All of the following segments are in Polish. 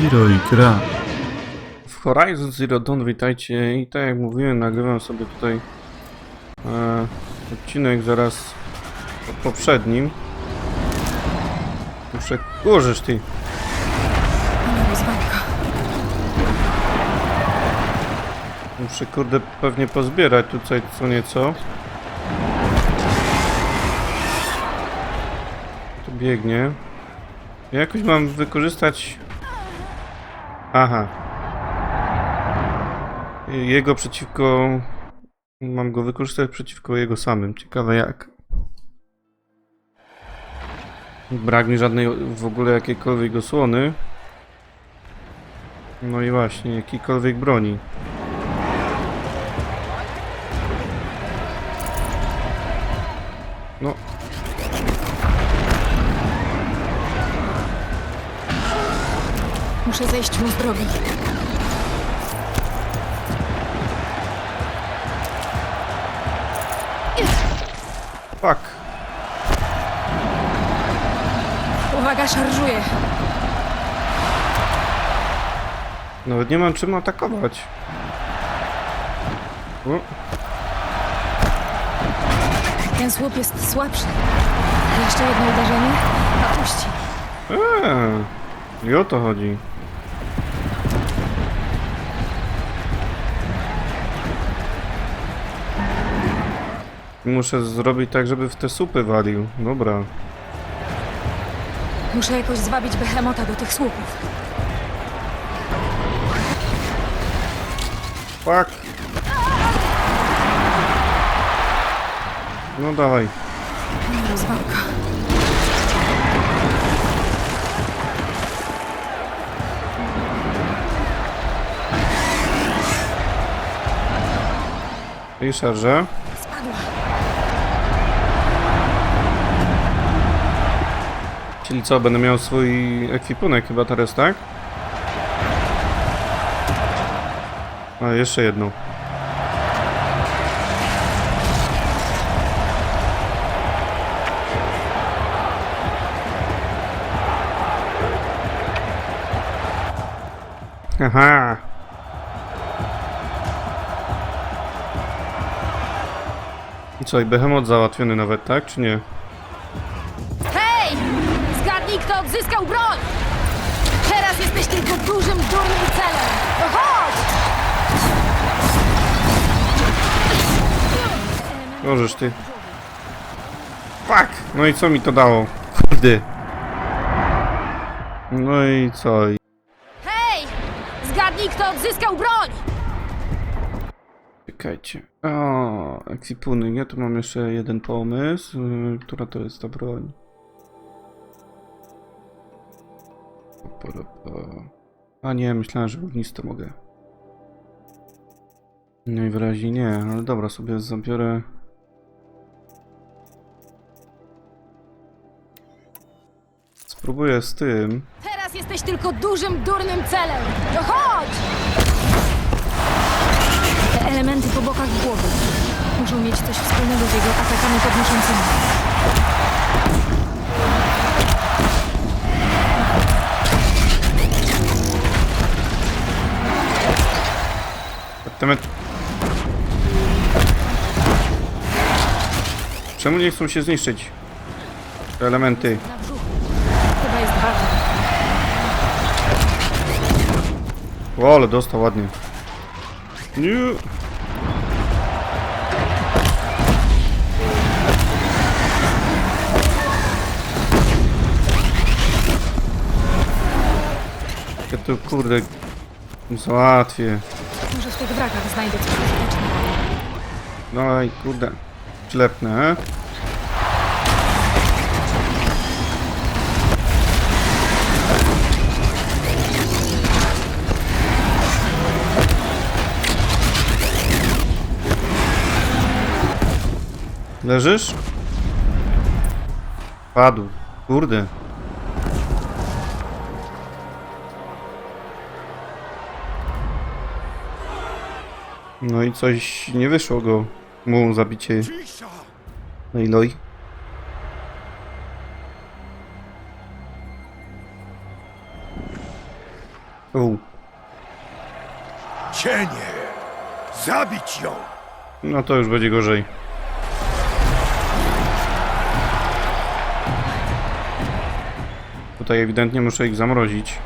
Piro i gra. W Horizon Zero Dawn witajcie i tak jak mówiłem nagrywam sobie tutaj e, odcinek zaraz po poprzednim Muszę... Kurzysz ty! Muszę kurde pewnie pozbierać tutaj co nieco Tu biegnie Jakoś mam wykorzystać Aha Jego przeciwko Mam go wykorzystać przeciwko jego samym. Ciekawe jak. Brak mi żadnej w ogóle jakiejkolwiek osłony. No i właśnie, jakiejkolwiek broni. No. Muszę zejść mu z drogi. Fuck. Uwaga, szarżuję. Nawet nie mam czym atakować. O, Ten słup jest słabszy. Jeszcze jedno uderzenie, a puści. eee, I o to chodzi. Muszę zrobić tak, żeby w te supy walił. Dobra. Muszę jakoś zwabić behemota do tych słupów. Fuck. No dawaj. Rozwalka. I szarże. Czyli co, będę miał swój ekwipunek chyba teraz, tak? A, jeszcze jedną. Aha. I co, i behemoth załatwiony nawet, tak? Czy nie? Odzyskał broń! Teraz jesteś tylko dużym, durnym celem. No chodź! Możesz ty. Fuck! No i co mi to dało? Kurde. No i co? Hej! Zgadnij, kto odzyskał broń! Czekajcie. O, ekwipunek. Ja tu mam jeszcze jeden pomysł. Yy, Która to jest ta broń? Pa, pa, pa. A nie, myślałem, że ognisto mogę. Najwyraźniej nie, ale dobra, sobie zabiorę. Spróbuję z tym. Teraz jesteś tylko dużym, durnym celem. No chodź! Te elementy po bokach głowy muszą mieć coś wspólnego z jego atakami podnoszącymi. Temat... Czemu nie chcą się zniszczyć? Te elementy. Na brzuchu. Chyba jest ważne. O, ale dostał ładnie. Nie. Ja tu kurde załatwię. Wrakach znajdę coś bezpiecznego. No i kurde. Ślepne. Leżysz? Padł. Kurde. No i coś nie wyszło go. Mu zabicie. No i loj. U, Cienie! Zabić ją! no to już będzie gorzej. Tutaj ewidentnie muszę ich zamrozić.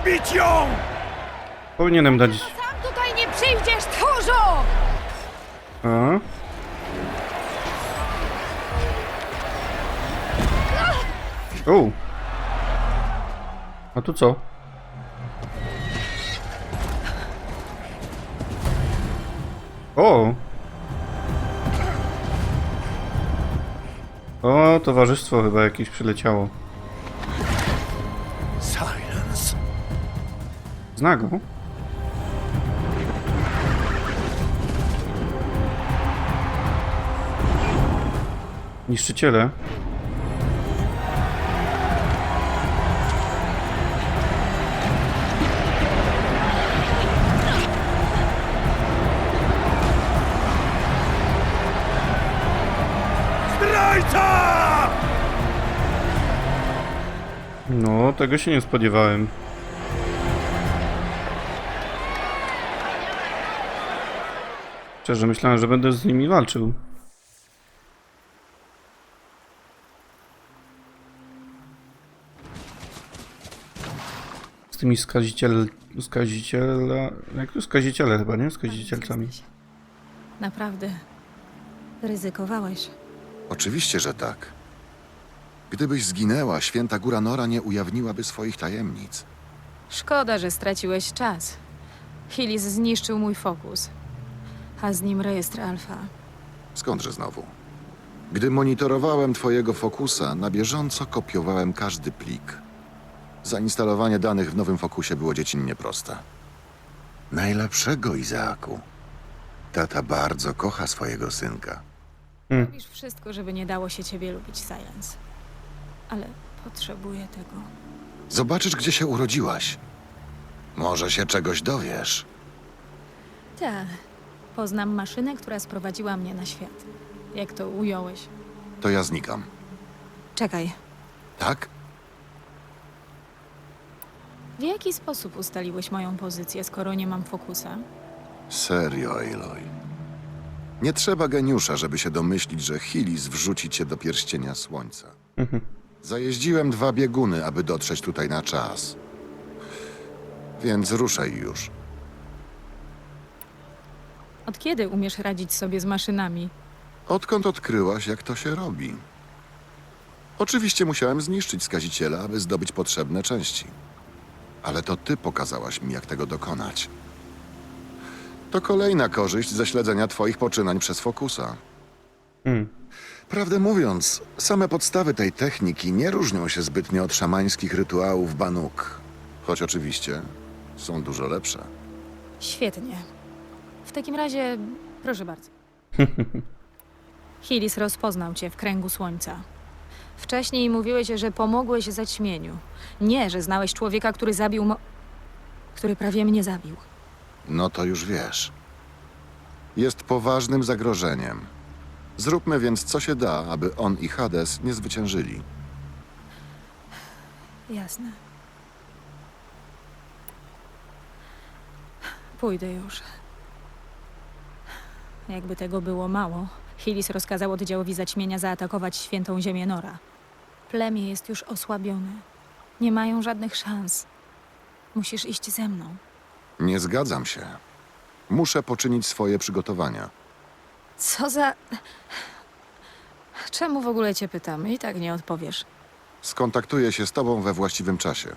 Zabić ją! Powinienem dać... Sam tutaj nie przyjdziesz, tchórzu! A? U. A tu co? O! O, towarzystwo chyba jakieś przyleciało. Zna go? Niszczyciele. No, tego się nie spodziewałem. Szczerze myślałem, że będę z nimi walczył. Z tymi skaziciel... skaziciela... Jak to skaziciele chyba, nie? Skazicielcami. Naprawdę. Ryzykowałeś. Oczywiście, że tak. Gdybyś zginęła, święta góra Nora nie ujawniłaby swoich tajemnic. Szkoda, że straciłeś czas. Hillis zniszczył mój fokus. A z nim rejestr alfa. Skądże znowu? Gdy monitorowałem twojego fokusa, na bieżąco kopiowałem każdy plik. Zainstalowanie danych w nowym fokusie było dziecinnie proste. Najlepszego, Izaaku. Tata bardzo kocha swojego synka. Robisz wszystko, żeby nie dało się ciebie lubić, Silence. Ale potrzebuję tego. Zobaczysz, gdzie się urodziłaś. Może się czegoś dowiesz. Tak. Poznam maszynę, która sprowadziła mnie na świat. Jak to ująłeś? To ja znikam. Czekaj. Tak? W jaki sposób ustaliłeś moją pozycję, skoro nie mam fokusa? Serio, Aloy. Nie trzeba geniusza, żeby się domyślić, że Hilis wrzuci cię do pierścienia słońca. Zajeździłem dwa bieguny, aby dotrzeć tutaj na czas. Więc ruszaj już. Od kiedy umiesz radzić sobie z maszynami? Odkąd odkryłaś, jak to się robi? Oczywiście musiałem zniszczyć skaziciela, aby zdobyć potrzebne części. Ale to ty pokazałaś mi, jak tego dokonać. To kolejna korzyść ze śledzenia twoich poczynań przez Fokusa. Hmm. Prawdę mówiąc, same podstawy tej techniki nie różnią się zbytnio od szamańskich rytuałów Banuk. Choć oczywiście są dużo lepsze. Świetnie. W takim razie, proszę bardzo. Hillis rozpoznał cię w kręgu słońca. Wcześniej mówiłeś, że pomogłeś zaćmieniu. Nie, że znałeś człowieka, który zabił mo... który prawie mnie zabił. No to już wiesz. Jest poważnym zagrożeniem. Zróbmy więc co się da, aby on i Hades nie zwyciężyli. Jasne. Pójdę już. Jakby tego było mało, Hillis rozkazał oddziałowi zaćmienia zaatakować świętą ziemię Nora. Plemię jest już osłabione. Nie mają żadnych szans. Musisz iść ze mną. Nie zgadzam się. Muszę poczynić swoje przygotowania. Co za. Czemu w ogóle cię pytam? I tak nie odpowiesz. Skontaktuję się z tobą we właściwym czasie.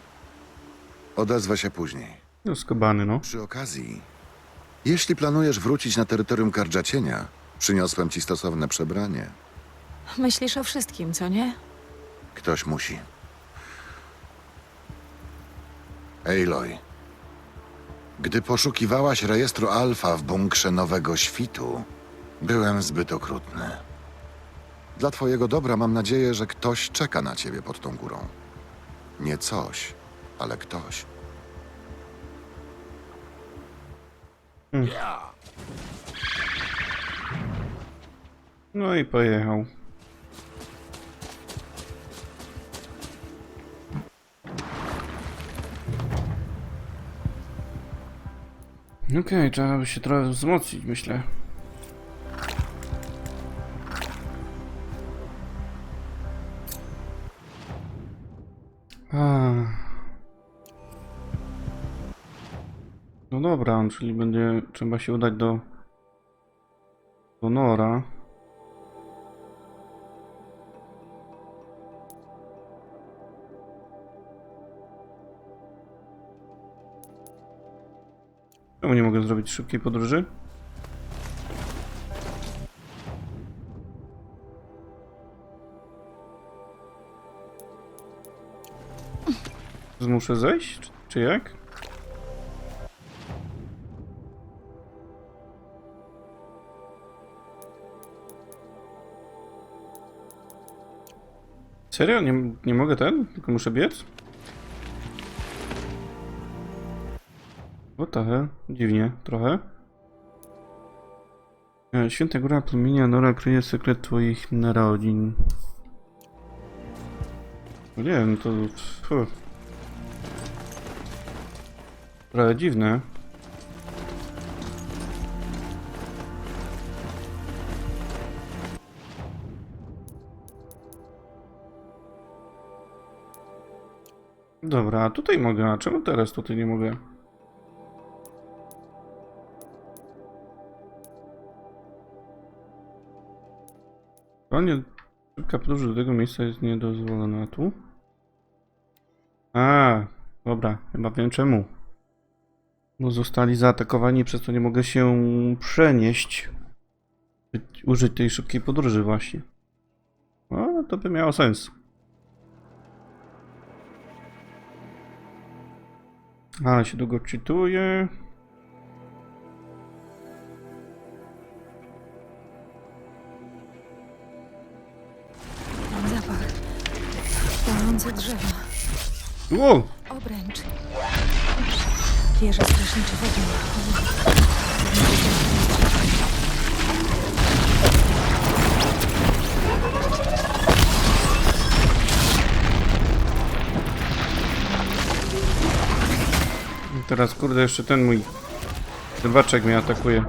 Odezwę się później. No skobany, no. Przy okazji, jeśli planujesz wrócić na terytorium Kardziacienia, przyniosłem ci stosowne przebranie. Myślisz o wszystkim, co nie? Ktoś musi. Aloy, gdy poszukiwałaś rejestru Alfa w bunkrze Nowego Świtu, byłem zbyt okrutny. Dla twojego dobra mam nadzieję, że ktoś czeka na ciebie pod tą górą. Nie coś, ale ktoś. Hmm. No i pojechał. Okej, okay, trzeba by się trochę wzmocnić, myślę. Ah. Dobra, czyli będzie trzeba się udać do do Nora. Czemu nie mogę zrobić szybkiej podróży? Muszę zejść? Czy, czy jak? Serio? Nie, nie mogę ten? Tylko muszę biec? The hell? Dziwnie, trochę. E, Święta Góra Płomienia Nora kryje sekret twoich narodzin. No nie wiem, to... Fu. Trochę dziwne. Dobra, a tutaj mogę, a czemu teraz tutaj nie mogę? Panie, szybka podróż do tego miejsca jest niedozwolona tu. A, dobra, chyba wiem czemu. Bo zostali zaatakowani, przez to nie mogę się przenieść. Użyć tej szybkiej podróży właśnie. No, to by miało sens. Ale się długo czytuje. Mam zapach. Płonące drzewa. Wow! Obręcz. Wieża strażniczy wodą. Teraz kurde jeszcze ten mój rybaczek mnie atakuje.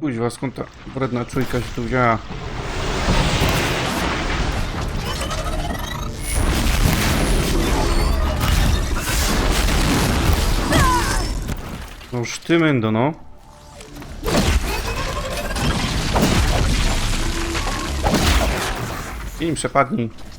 Kuźwa, skąd ta wredna czujka się tu wzięła? No sztymendo, no. Im przepadnij.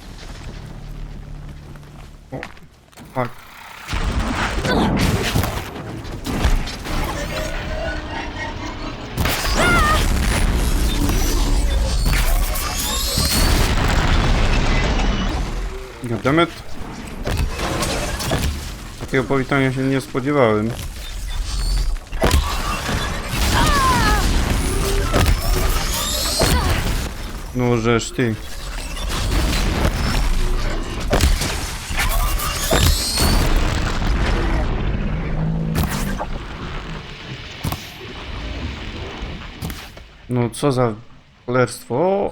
Goddammit. Takiego powitania się nie spodziewałem. No żeż ty. No co za cholerstwo.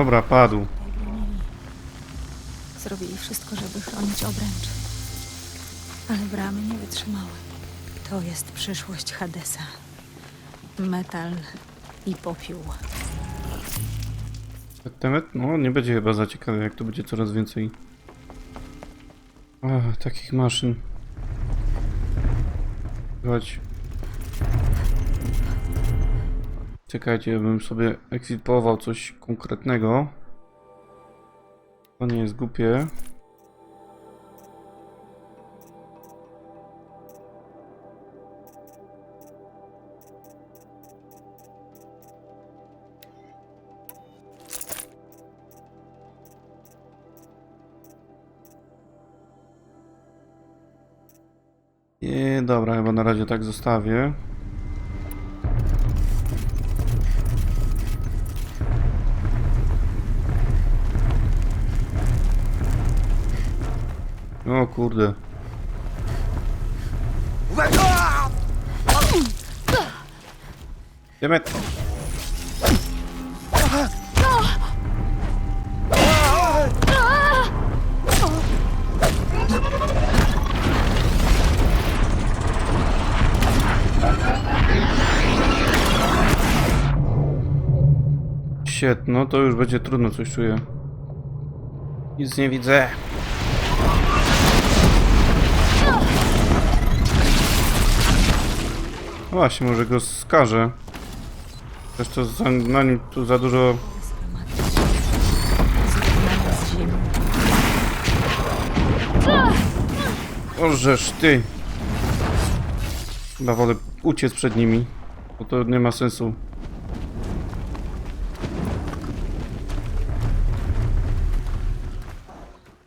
Dobra, padł. Zrobili wszystko, żeby chronić obręcz. Ale bramy nie wytrzymały. To jest przyszłość Hadesa. Metal i popiół. Temat? No, nie będzie chyba za ciekawe, jak to będzie coraz więcej Ach, takich maszyn. Chodź. Czekajcie, bym sobie ekwipował coś konkretnego. To nie jest głupie. Nie, dobra, chyba na razie tak zostawię. Kurde. Demet! Shit, no to już będzie trudno, coś czuję. Nic nie widzę. Właśnie, może go skażę. To za, na nim tu za dużo... Ożesz ty! Chyba wolę uciec przed nimi, bo to nie ma sensu.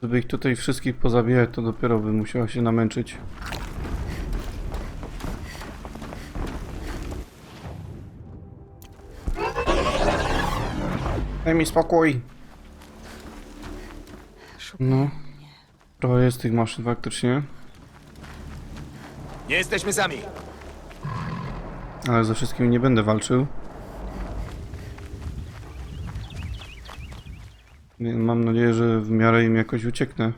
Żeby ich tutaj wszystkich pozabijać, to dopiero bym musiała się namęczyć. Daj mi spokój! No. Trochę jest tych maszyn faktycznie, Nie jesteśmy sami. ale ze wszystkimi nie będę walczył. Mam nadzieję, że w miarę im jakoś ucieknę.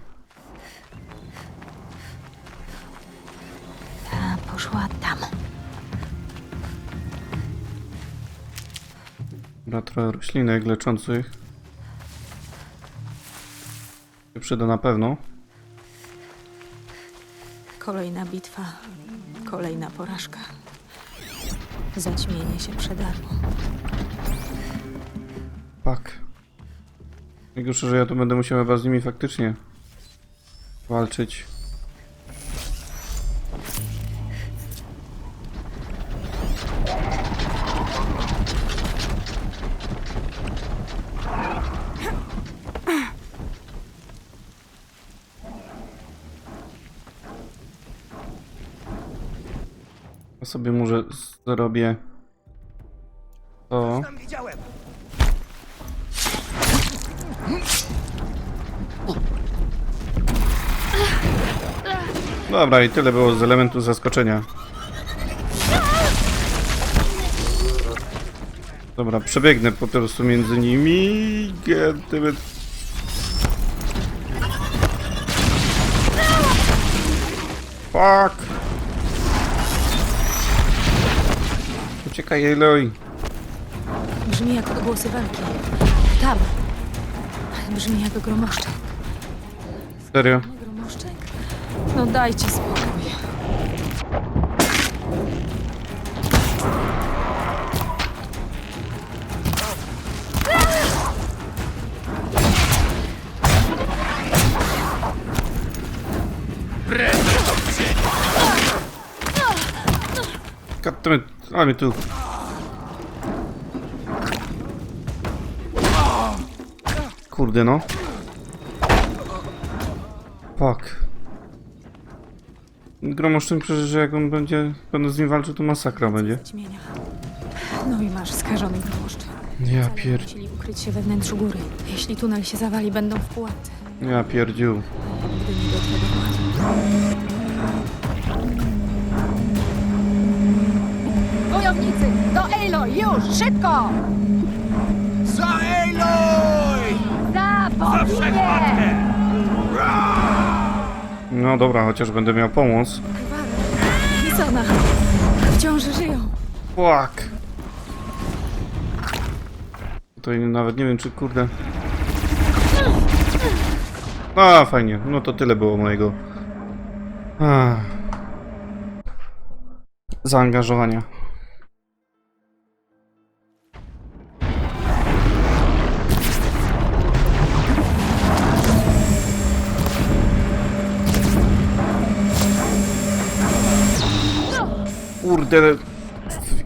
Ta poszła tam. Dobra, trochę roślinek leczących. Się przyda na pewno. Kolejna bitwa. Kolejna porażka. Zaćmienie się przedarło. Pak. Najgorsze, że ja tu będę musiał chyba z nimi faktycznie walczyć. To. Tam widziałem. Dobra, i tyle było z elementu zaskoczenia. Dobra, przebiegnę po prostu między nimi. Gdyby... Fuck! Uciekaj, Aloy. Brzmi jak odgłosy walki. Tam. Brzmi jak gromoszczek. Serio? Gromoszczek? No dajcie spokój. Ale mnie tu. Kurde no. Fuck. Gromoszczyn przecież, że jak on będzie, będę z nim walczył, to masakra będzie. No i masz skażony gromoszczek. Ja pier... Musieli ukryć się we wnętrzu góry. Jeśli tunel się zawali, będą w pułapce. Ja pierdziu. Nigdy nie dotrę do władzy. Wojownicy, do Aloy, już, szybko! Za Aloy! Za boginię! No dobra, chociaż będę miał pomoc. Lisona! Wciąż żyją. Fuck. Tutaj nawet nie wiem, czy kurde... A, fajnie. No to tyle było mojego... Ach. Zaangażowania. Kurde...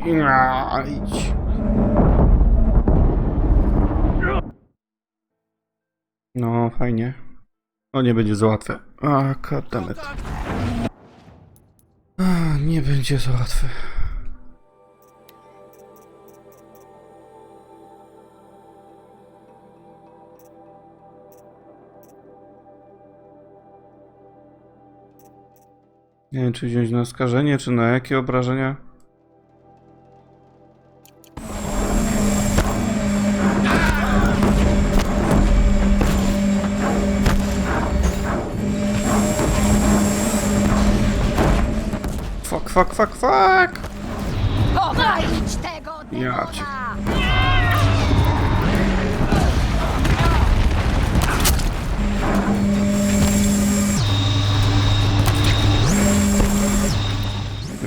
Ja, idź. No, fajnie. No nie będzie za łatwe. A, goddammit. Nie będzie za łatwe. Nie wiem, czy wziąć na skażenie, czy na jakie obrażenia. Fuck, fuck, fuck, fuck! Powalić tego Ja cię-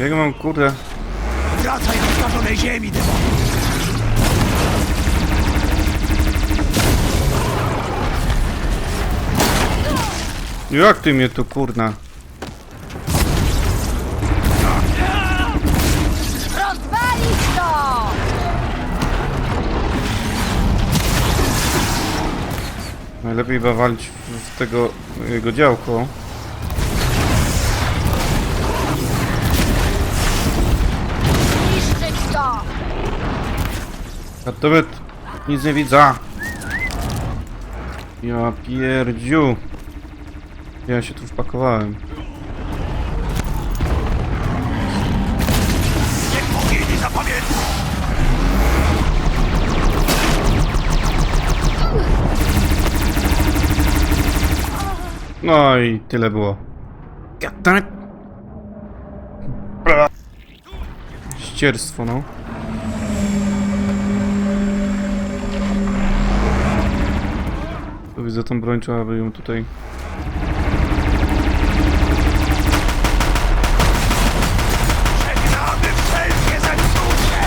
Jak mam, kurde... Wracaj do skażonej ziemi, demonie! Jak ty mnie tu, kurna? Rozwalić to! Najlepiej bawalić w, w tego jego działko. Gotowy? Nic nie widzę. Ja pierdziu. Ja się tu wpakowałem. No i tyle było. Ścierstwo, no. Widzę tą broń, trzeba by ją tutaj... Żegnamy wszelkie zepsucie!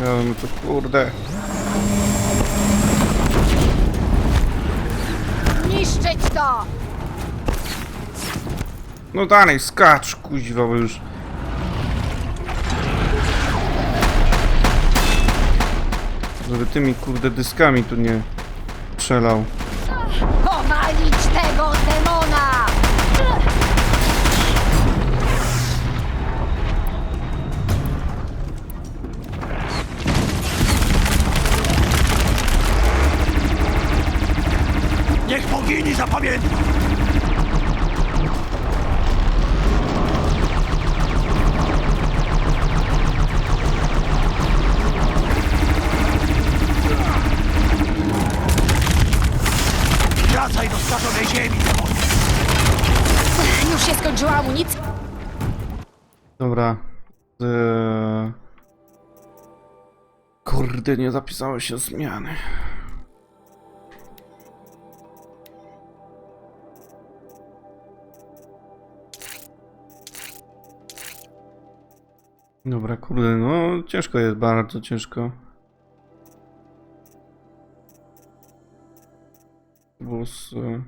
Miałem to kurde. Niszczyć to! No dalej, skacz, kuźwa, bo już... Żeby tymi kurde dyskami tu nie strzelał. Powalić tego demona! Niech bogini zapamięta! Dobra. Kurde, nie zapisały się zmiany. Dobra, kurde, no ciężko jest, bardzo ciężko. Bo z... e,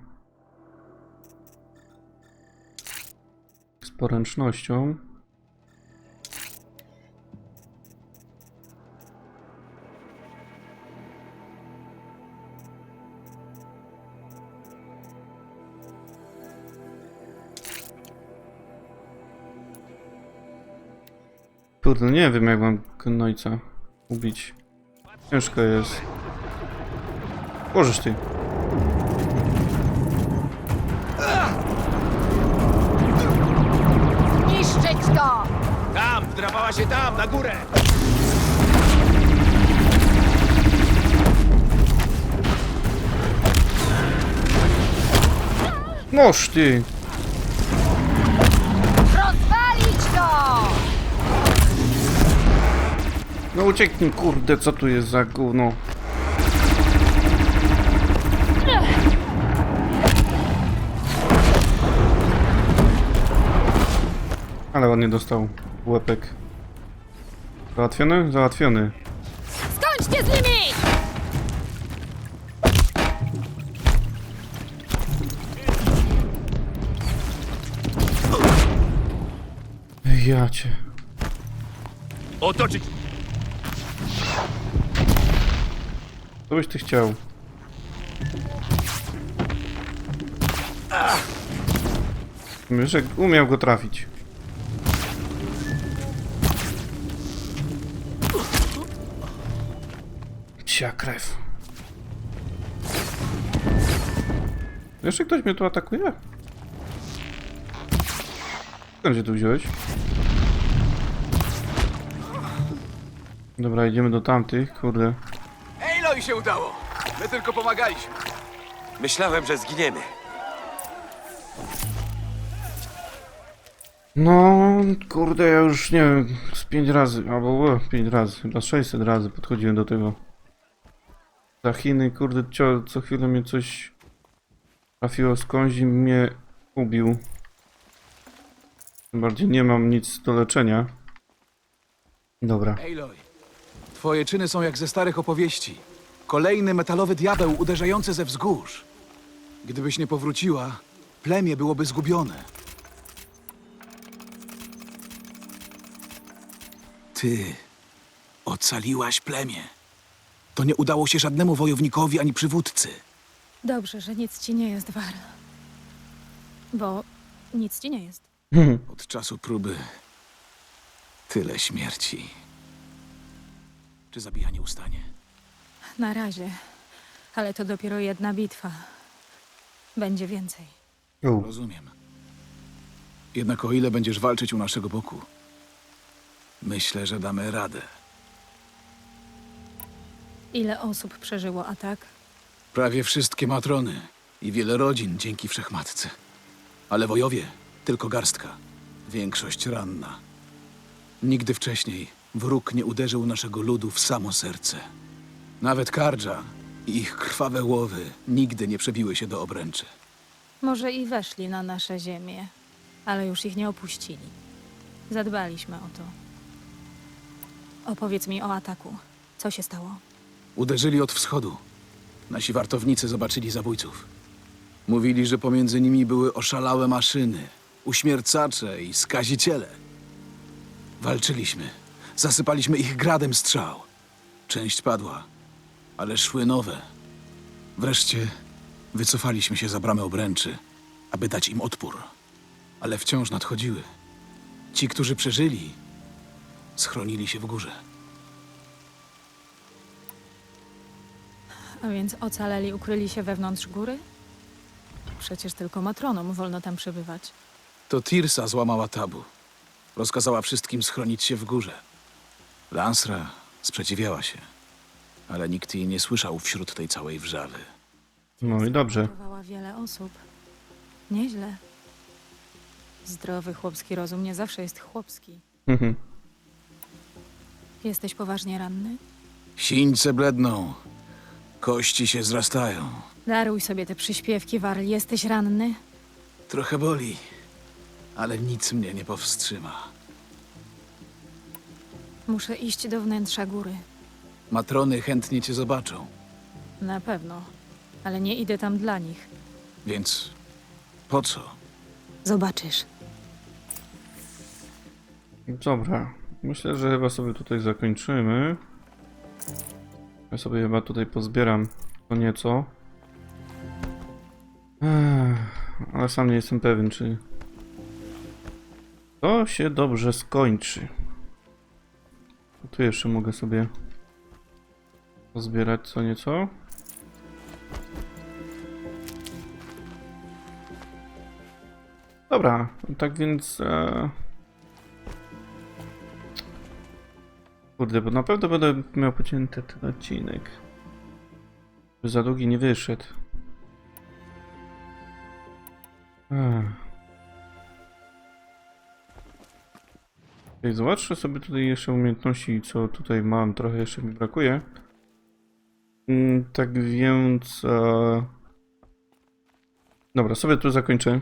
Z poręcznością. Kurde, nie wiem jak mam Knojca ubić. Ciężko jest. Możesz ty. Niszczyć to! Tam, wdrapała się tam, na górę! Noż ty! No ucieknij, kurde, co tu jest za gówno? Ale ładnie dostał łepek. Załatwiony? Załatwiony. Skończcie z nimi! Ja cię. Otoczyć! Co byś ty chciał? Myszek umiał go trafić. Cia krew. Jeszcze ktoś mnie tu atakuje? Skąd się tu wziąłeś? Dobra, idziemy do tamtych, kurde. Aloy się udało! My tylko pomagaliśmy. Myślałem, że zginiemy. No, kurde, ja już nie wiem, z pięć razy, albo e, pięć razy, chyba 600 razy podchodziłem do tego. Za Chiny, kurde, cio, co chwilę mnie coś trafiło skądś i mnie ubił. Tym bardziej nie mam nic do leczenia. Dobra. Aloy, twoje czyny są jak ze starych opowieści. Kolejny metalowy diabeł uderzający ze wzgórz. Gdybyś nie powróciła, plemię byłoby zgubione. Ty ocaliłaś plemię. To nie udało się żadnemu wojownikowi ani przywódcy. Dobrze, że nic ci nie jest, War. Bo nic ci nie jest. Od czasu próby tyle śmierci. Czy zabijanie ustanie? Na razie. Ale to dopiero jedna bitwa. Będzie więcej. U, Rozumiem. Jednak o ile będziesz walczyć u naszego boku, myślę, że damy radę. Ile osób przeżyło atak? Prawie wszystkie matrony i wiele rodzin dzięki wszechmatce. Ale wojowie tylko garstka. Większość ranna. Nigdy wcześniej wróg nie uderzył naszego ludu w samo serce. Nawet Kardża i ich krwawe łowy nigdy nie przebiły się do obręczy. Może i weszli na nasze ziemię, ale już ich nie opuścili. Zadbaliśmy o to. Opowiedz mi o ataku. Co się stało? Uderzyli od wschodu. Nasi wartownicy zobaczyli zabójców. Mówili, że pomiędzy nimi były oszalałe maszyny, uśmiercacze i skaziciele. Walczyliśmy. Zasypaliśmy ich gradem strzał. Część padła, ale szły nowe. Wreszcie wycofaliśmy się za bramę obręczy, aby dać im odpór. Ale wciąż nadchodziły. Ci, którzy przeżyli, schronili się w górze. A więc ocaleli ukryli się wewnątrz góry? Przecież tylko matronom wolno tam przebywać. To Tirsa złamała tabu. Rozkazała wszystkim schronić się w górze. Lansra sprzeciwiała się, ale nikt jej nie słyszał wśród tej całej wrzawy. no i dobrze. Wiele osób. Nieźle. Zdrowy chłopski rozum nie zawsze jest chłopski. Mhm. Jesteś poważnie ranny? Sińce bledną, kości się zrastają. Daruj sobie te przyśpiewki, Warl. Jesteś ranny? Trochę boli, ale nic mnie nie powstrzyma. Muszę iść do wnętrza góry. Matrony chętnie cię zobaczą, Na pewno. Ale nie idę tam dla nich. więc po co? Zobaczysz. Dobra, myślę, że chyba sobie tutaj zakończymy. Ja sobie chyba tutaj pozbieram to nieco. Ech, ale sam nie jestem pewien, czy to się dobrze skończy. Tu jeszcze mogę sobie pozbierać co nieco. Dobra, tak więc... E... Kurde, bo naprawdę będę miał pocięty ten odcinek. By za długi nie wyszedł. Ech. Zobaczę sobie tutaj jeszcze umiejętności, co tutaj mam. Trochę jeszcze mi brakuje. Mm, Tak więc... E... Dobra, sobie tu zakończę.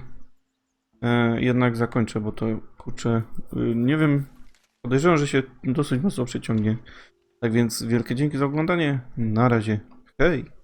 E, jednak zakończę, bo to kurczę, y, nie wiem, podejrzewam, że się dosyć mocno przeciągnie. Tak więc wielkie dzięki za oglądanie. Na razie. Hej!